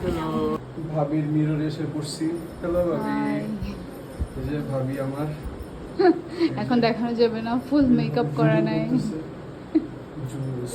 Hello ভাবির mirror এসে পড়ছি। হ্যালো ভাবি। যে ভাবি আমার। এখন দেখানো যাবে না ফুল মেকআপ করা নাই। জুস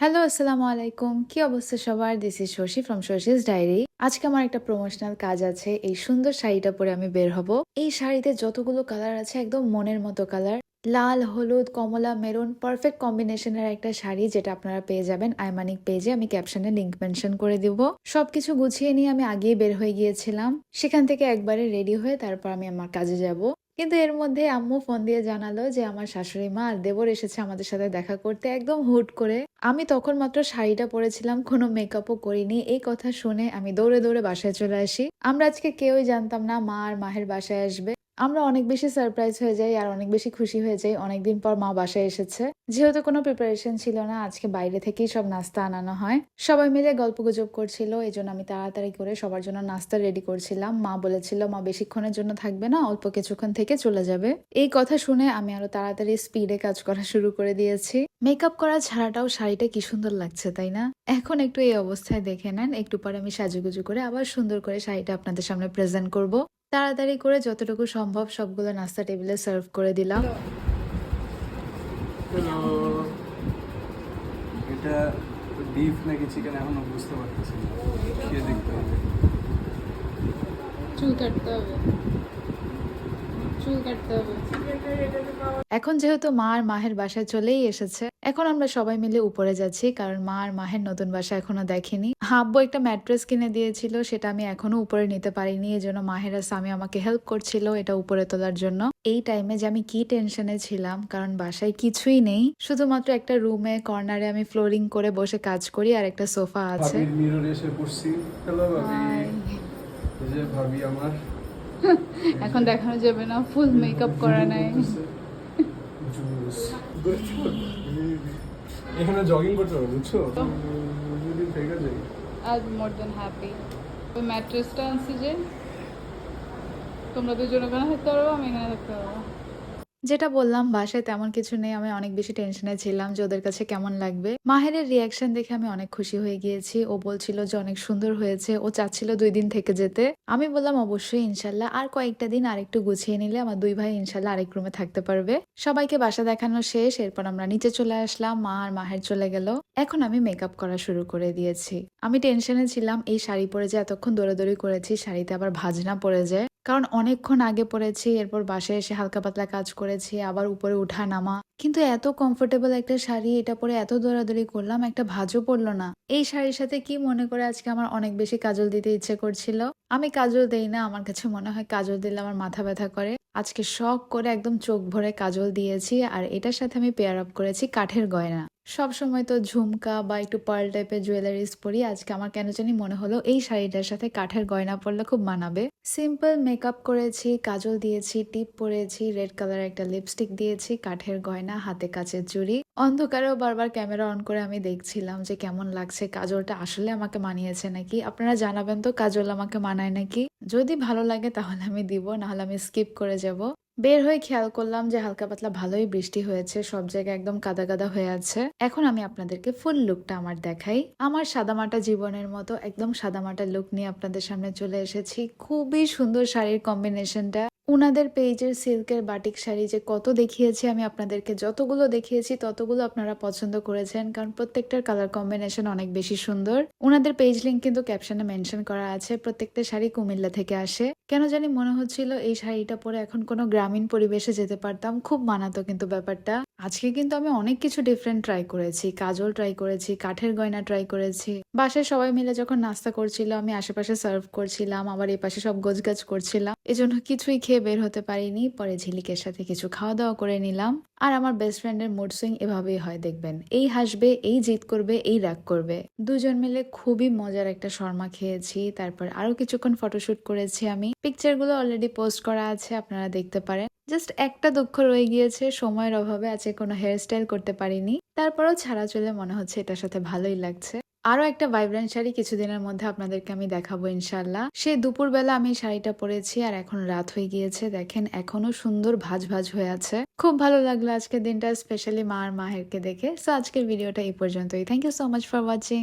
হ্যালো আসসালামু আলাইকুম। কি অবস্থা সবার? This is Shashi from Shashi's diary আজকে আমার একটা প্রমোশনাল কাজ আছে। এই সুন্দর শাড়িটা পরে আমি বের হব। এই শাড়িতে যতগুলো কালার আছে একদম মনের মতো কালার লাল, হলুদ, কমলা, মেরুন পারফেক্ট কম্বিনেশনের একটা শাড়ি যেটা আপনারা পেয়ে যাবেন আইমানিক পেজে। আমি ক্যাপশনে লিংক মেনশন করে দিব। সবকিছু গুছিয়ে নিয়ে আমি আগেই বের হয়ে গিয়েছিলাম। সেখান থেকে একবারে রেডি হয়ে তারপর আমি আমার কাজে যাব। কিন্তু এর মধ্যে আম্মু ফোন দিয়ে জানালো যে, আমার শাশুড়ি মা আর দেবর এসেছে আমাদের সাথে দেখা করতে একদম হুট করে। আমি তখন মাত্র শাড়িটা পরেছিলাম, কোনো মেকআপও করিনি। এই কথা শুনে আমি দৌড়ে দৌড়ে বাসায় চলে আসি। আমরা আজকে কেউই জানতাম না মা আর মাহের বাসায় আসবে। আমরা অনেক বেশি সারপ্রাইজ হয়ে যাই আর অনেক বেশি খুশি হয়ে যাই অনেকদিন পর মা বাসায় এসেছে। যেহেতু কোনো প্রিপারেশন ছিল না, আজকে বাইরে থেকেই সব নাস্তা আনানো হয়। সবাই মিলে গল্প গুজব করছিল এই জন্য আমি তাড়াতাড়ি করে সবার জন্য নাস্তা রেডি করছিলাম। মা বলেছিল, মা বেশিক্ষণের জন্য থাকবে না, অল্প কিছুক্ষণ থেকে চলে যাবে। এই কথা শুনে আমি আরও তাড়াতাড়ি স্পিডে কাজ করা শুরু করে দিয়েছি। মেকআপ করা ছাড়াটাও শাড়িটা কি সুন্দর লাগছে, তাই না? এখন একটু এই অবস্থায় দেখে নেন। একটু পরে আমি সাজুগুজু করে আবার সুন্দর করে শাড়িটা আপনাদের সামনে প্রেজেন্ট করব। তাড়াতাড়ি করে যতটুকু সম্ভব সবগুলো নাস্তা টেবিলে সার্ভ করে দিলাম। এটা বিফ নাকি চিকেন এখনও বুঝতে পারতেছি না। খেয়ে দেখতে হবে। চুল কাটতে হবে। চুল কাটতে হবে। এখন যেহেতু মা আর মাহের বাসায় চলেই এসেছে এখন আমরা সবাই মিলে উপরে যাচ্ছি কারণ মা আর মাহের নতুন বাসা এখনও দেখেনি। হাব্বু একটা ম্যাট্রেস কিনে দিয়েছিল সেটা আমি এখনও উপরে নিতে পারিনি এই জন্য মাহের স্বামী আমাকে হেল্প করছিল এটা উপরে তোলার জন্য। এই টাইমে যে আমি কি টেনশনে ছিলাম কারণ বাসায় কিছুই নেই শুধুমাত্র একটা রুমে কর্নারে আমি ফ্লোরিং করে বসে কাজ করি আর একটা সোফা আছে। এসে পড়ছি। হ্যালো ভাবি। যে ভাবি আমার। এখন দেখানো যাবে না ফুল মেকআপ করা নাই। এখানে জগিং করতে হবে বুঝছ? আজ মোর দেন হ্যাপি ওই ম্যাট্রেসটা আনছি যে তোমরা দুজন ওখানে থাকতে পারব আমি এখানে থাকতে পারব। যেটা বললাম, বাসায় তেমন কিছু নেই। আমি অনেক বেশি টেনশনে ছিলাম যে ওদের কাছে কেমন লাগবে। মাহেরের রিয়াকশন দেখে আমি অনেক খুশি হয়ে গিয়েছি। ও বলছিল যে অনেক সুন্দর হয়েছে। ও চাচ্ছিল দুই দিন থেকে যেতে। আমি বললাম, অবশ্যই, ইনশাল্লাহ। আর কয়েকটা দিন আরেকটু গুছিয়ে নিলে আমার দুই ভাই ইনশাল্লাহ আরেক রুমে থাকতে পারবে। সবাইকে বাসা দেখানো শেষ। এরপর আমরা নিচে চলে আসলাম। মা আর মাহের চলে গেল। এখন আমি মেকআপ করা শুরু করে দিয়েছি। আমি টেনশনে ছিলাম, এই শাড়ি পরে যে এতক্ষণ দৌড়াদৌড়ি করেছি, শাড়িতে আবার ভাজ না পড়ে যায়। কারণ অনেকক্ষণ আগে পড়েছি, এরপর বাসায় এসে হালকা পাতলা কাজ করেছি, আবার উপরে উঠা নামা। কিন্তু এত কমফোর্টেবল একটা শাড়ি, এটা পরে এত দৌড়াদৌড়ি করলাম, একটা ভাজও পড়ল না। এই শাড়ির সাথে কি মনে করে আজকে আমার অনেক বেশি কাজল দিতে ইচ্ছে করছিল? আমি কাজল দেই না, আমার কাছে মনে হয় কাজল দিলে আমার মাথা ব্যথা করে। আজকে শখ করে একদম চোখ ভরে কাজল দিয়েছি, আর এটার সাথে আমি পেয়ার আপ করেছি কাঠের গয়না। সব সময় তো ঝুমকা বা একটু পার্ল টাইপের জুয়েলারিজ পরি। আজকে আমার কেন জানি মনে হলো এই শাড়িটার সাথে কাঠের গয়না পরলে খুব মানাবে। সিম্পল মেকআপ করেছি, কাজল দিয়েছি টিপ পরেছি রেড কালার একটা লিপস্টিক দিয়েছি, কাঠের গয়না, হাতে কাচের চুড়ি। অন্ধকারেও বারবার ক্যামেরা অন করে আমি দেখছিলাম যে কেমন লাগছে কাজলটা। আসলে আমাকে মানিয়েছে নাকি? আপনারা জানাবেন তো কাজল আমাকে মানায় নাকি? যদি ভালো লাগে তাহলে আমি দিব, নাহলে আমি স্কিপ করে যাব। বের হয়ে খেয়াল করলাম যে হালকা পাতলা ভালোই বৃষ্টি হয়েছে, সব জায়গায় একদম কাদা কাদা হয়ে আছে। এখন আমি আপনাদেরকে ফুল লুকটা আমার দেখাই। আমার সাদামাটা জীবনের মতো একদম সাদামাটা লুক নিয়ে আপনাদের সামনে চলে এসেছি। খুবই সুন্দর শাড়ির কম্বিনেশনটা উনাদের পেজের সিল্কের বাটিক শাড়ি যে কত দেখিয়েছি আমি আপনাদেরকে, যতগুলো দেখিয়েছি ততগুলো আপনারা পছন্দ করেছেন, কারণ প্রত্যেকটার কালার কম্বিনেশন অনেক বেশি সুন্দর। উনাদের পেজ লিঙ্ক কিন্তু ক্যাপশনে মেনশন করা আছে, প্রত্যেকটা শাড়ি কুমিল্লা থেকে আসে। কেন জানি মনে হচ্ছিল এই শাড়িটা পরে এখন কোনো গ্রামীণ পরিবেশে যেতে পারতাম, খুব মানাতো কিন্তু ব্যাপারটা। আজকে কিন্তু আমি অনেক কিছু ডিফারেন্ট ট্রাই করেছি, কাজল ট্রাই করেছি, কাঠের গয়না ট্রাই করেছি। বাসায় সবাই মিলে যখন নাস্তা করছিল, আমি আশেপাশে সার্ভ করছিলাম, আবার এই পাশে সব গোছগাছ করছিলাম। এজন্য কিছুই খেয়ে বের হতে পারিনি, পরে ঝিলিকের সাথে কিছু খাওয়া দাওয়া করে নিলাম। আর আমার বেস্ট ফ্রেন্ডের মুড সুইং এভাবেই হয়, দেখবেন। এই হাসবে, এই জিদ করবে, এই রাগ করবে। দুজন মিলে খুবই মজার একটা শর্মা খেয়েছি। তারপর আরও কিছুক্ষণ ফটোশুট করেছি আমি। পিকচারগুলো অলরেডি পোস্ট করা আছে, আপনারা দেখতে পারেন। জাস্ট একটা দুঃখ রয়ে গিয়েছে, সময়ের অভাবে আজকে কোনো হেয়ার স্টাইল করতে পারিনি। তারপরও ছাড়া চলে মনে হচ্ছে এটার সাথে ভালোই লাগছে। আরও একটা ভাইব্রেন্ট শাড়ি কিছুদিনের মধ্যে আপনাদেরকে আমি দেখাবো ইনশাল্লাহ সে দুপুরবেলা আমি শাড়িটা পরেছি আর এখন রাত হয়ে গিয়েছে। দেখেন, এখনও সুন্দর ভাজ ভাজ হয়ে আছে। খুব ভালো লাগল আজকের দিনটা স্পেশালি মা আর মাহেরকে দেখে। সো আজকের ভিডিওটা এই পর্যন্তই। Thank you so much for watching